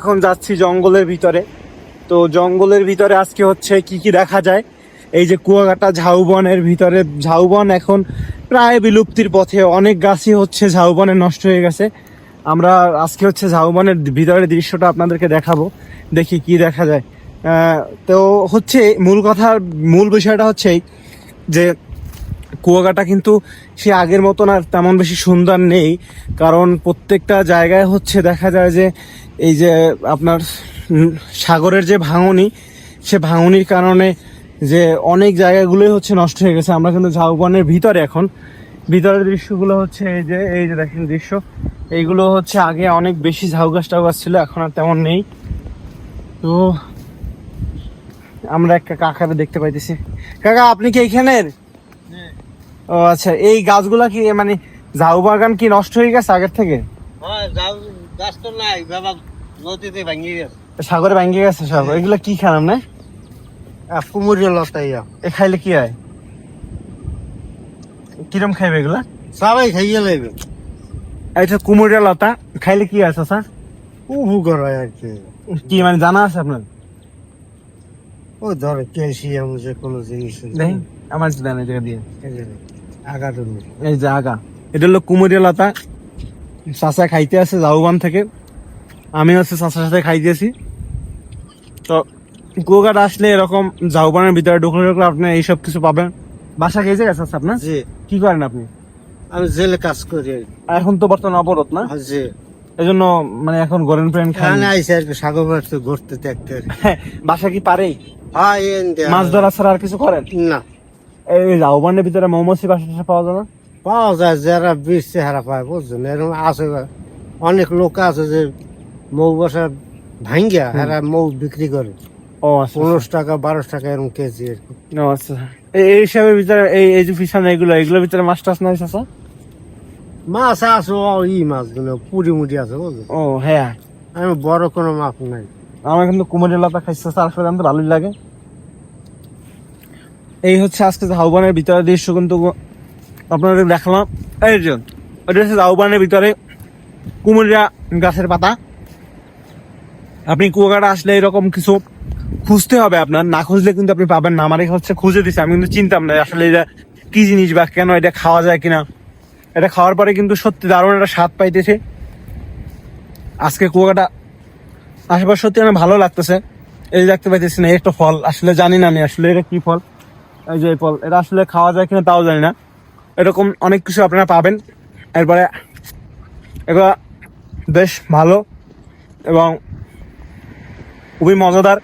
এখন যাচ্ছি জঙ্গলের ভিতরে। তো জঙ্গলের ভিতরে আজকে হচ্ছে কি কি দেখা যায়? এই যে কুয়াকাটা ঝাউবনের ভিতরে, ঝাউবন এখন প্রায় বিলুপ্তির পথে, অনেক গাছই হচ্ছে ঝাউবনে নষ্ট হয়ে গেছে। আমরা আজকে হচ্ছে ঝাউবনের ভিতরের দৃশ্যটা আপনাদেরকে দেখাবো, দেখি কি দেখা যায়। তো হচ্ছে মূল কথা মূল বিষয়টা হচ্ছে যে কুয়াকাটা কিন্তু সে আগের মতন আর তেমন বেশি সুন্দর নেই। কারণ প্রত্যেকটা জায়গায় হচ্ছে দেখা যায় যে এই যে আপনার সাগরের যে ভাঙনি, সে ভাঙনির কারণে যে অনেক জায়গাগুলোই হচ্ছে নষ্ট হয়ে গেছে। আমরা কিন্তু ঝাউবনের ভিতরে এখন। ভিতরের দৃশ্যগুলো হচ্ছে এই যে এই যে দেখেন দৃশ্য। এইগুলো হচ্ছে আগে অনেক বেশি ঝাউ গাছ টাউ গাছ ছিল, এখন আর তেমন নেই। তো আমরা একটা কাকারে দেখতে পাইতেছি। কাকা, আপনি কি এইখানের? ও আচ্ছা এই গাছগুলা কি মানে ঝাউ বাগান কি নষ্ট হয়ে গেছে আগের থেকে? গাছ তো নাই বাবা নদীতে ভাঙিয়ে গেছে। সাগরে ভাঙ্গে গেছে সব। এগুলা কি খারাপ না? কুমুরিয়া লতাইয়া এ খাইলে কি হয়? কিরম খাইবে এগুলা? সবাই খাইয়ে এটা কুমড়িয়া লতা খাইলে কি আছে স্যার উহু করে আর কি। কি মানে জানা আছে আপনার? ও ধরো ক্যালসিয়াম যে কোনো জিনিস। আমার এই জায়গা দিয়ে। এই যে আগা। এটা হলো কুমড়িয়া লতা। চাচা খাইতে আছে জাউবান থেকে। আমি হচ্ছে চাচার সাথে খাইতেছি তো কুয়াকাটা আসলে এরকম জাউবানের ভিতরে ঢুকলে ঢুকলে আপনি এইসব কিছু পাবেন। বাসা গেছে আছে আপনার? জি। কি করেন আপনি? আমি জেলে কাজ করি। এখন তো বর্তমানে অবরোধ না? জি। এই জন্য মানে এখন গরেন ফ্রেন্ড খান এখানে আইসে আর সাগর ঘুরতে দেখতে বাসা কি পারেই? হ্যাঁ মাছ ধরা ছাড়া আর কিছু করেন? না। এই জাউবানের ভিতরে মৌমাছি বাসা পাওয়া যায় না? পাওয়া যায় যারা বিষ চেহারা পায় বুঝছেন? এরকম আছে অনেক লোক আছে যে মৌ বসা ভাঙ্গিয়া এরা মৌ বিক্রি করে। ও আচ্ছা পনেরোশো টাকা বারোশো টাকা এরকম কেজি আর কি ও আচ্ছা এই এই হিসাবের ভিতরে এই এই যে পিছনে এগুলো এগুলোর ভিতরে মাছ টাছ নাই চাচা? মাছ আছে ও ই মাছগুলো পুরি মুড়ি আছে বুঝলেন? ও হ্যাঁ। আমি বড় কোনো মাছ নাই। আমার কিন্তু কুমোরের লতা খাইছে চাষ করে তো ভালোই লাগে। এই হচ্ছে আজকে জাউবানের ভিতরে দৃশ্য কিন্তু আপনাদের দেখালাম। এই যে ওটা হচ্ছে জাউবানের ভিতরে কুমড়িয়া গাছের পাতা। আপনি কুয়াকাটা আসলে এরকম কিছু খুঁজতে হবে আপনার। না খুঁজলে কিন্তু আপনি পাবেন না। আমার হচ্ছে খুঁজে দিছে, আমি কিন্তু চিনতাম না আসলে এটা কি জিনিস বা কেন এটা খাওয়া যায় কিনা। এটা খাওয়ার পরে কিন্তু সত্যি দারুণ একটা স্বাদ পাইতেছে। আজকে কুয়াকাটা আশেপাশে সত্যি অনেক ভালো লাগতেছে। এই দেখতে পাইতেছি না একটা ফল। আসলে জানি না আমি আসলে এটা কি ফল। এই যে ফল, এটা আসলে খাওয়া যায় কিনা তাও জানি না। এরকম অনেক কিছু আপনারা পাবেন। এরপরে, এগুলো বেশ ভালো এবং খুবই মজাদার।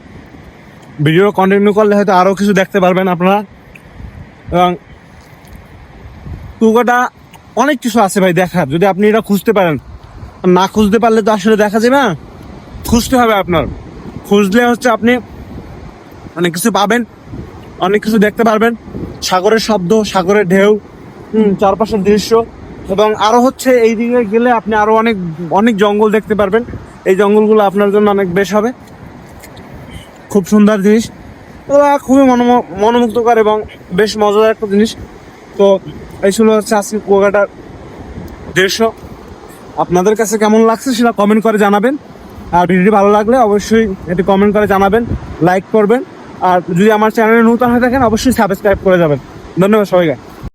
ভিডিও কন্টিনিউ করলে হয়তো আরও কিছু দেখতে পারবেন আপনারা। এবং কুয়াকাটা অনেক কিছু আছে ভাই দেখার। যদি আপনি এটা খুঁজতে পারেন, না খুঁজতে পারলে তো আসলে দেখা যাবে না খুঁজতে হবে আপনার। খুঁজলে হচ্ছে আপনি অনেক কিছু পাবেন। অনেক কিছু দেখতে পারবেন। সাগরের শব্দ, সাগরের ঢেউ চারপাশের দৃশ্য এবং আরও হচ্ছে এই দিকে গেলে আপনি আরও অনেক অনেক জঙ্গল দেখতে পারবেন। এই জঙ্গলগুলো আপনার জন্য অনেক বেশ হবে। খুব সুন্দর জিনিস। এগুলো খুবই মনোম- মনোমুগ্ধকর এবং বেশ মজাদার একটা জিনিস। তো এই ছিল হচ্ছে আজকে কুয়াকাটার দৃশ্য। আপনাদের কাছে কেমন লাগছে সেটা কমেন্ট করে জানাবেন। আর ভিডিওটি ভালো লাগলে অবশ্যই এটি কমেন্ট করে জানাবেন লাইক করবেন। আর যদি আমার চ্যানেলে নতুন হয়ে থাকেন অবশ্যই সাবস্ক্রাইব করে যাবেন। ধন্যবাদ সবাইকে।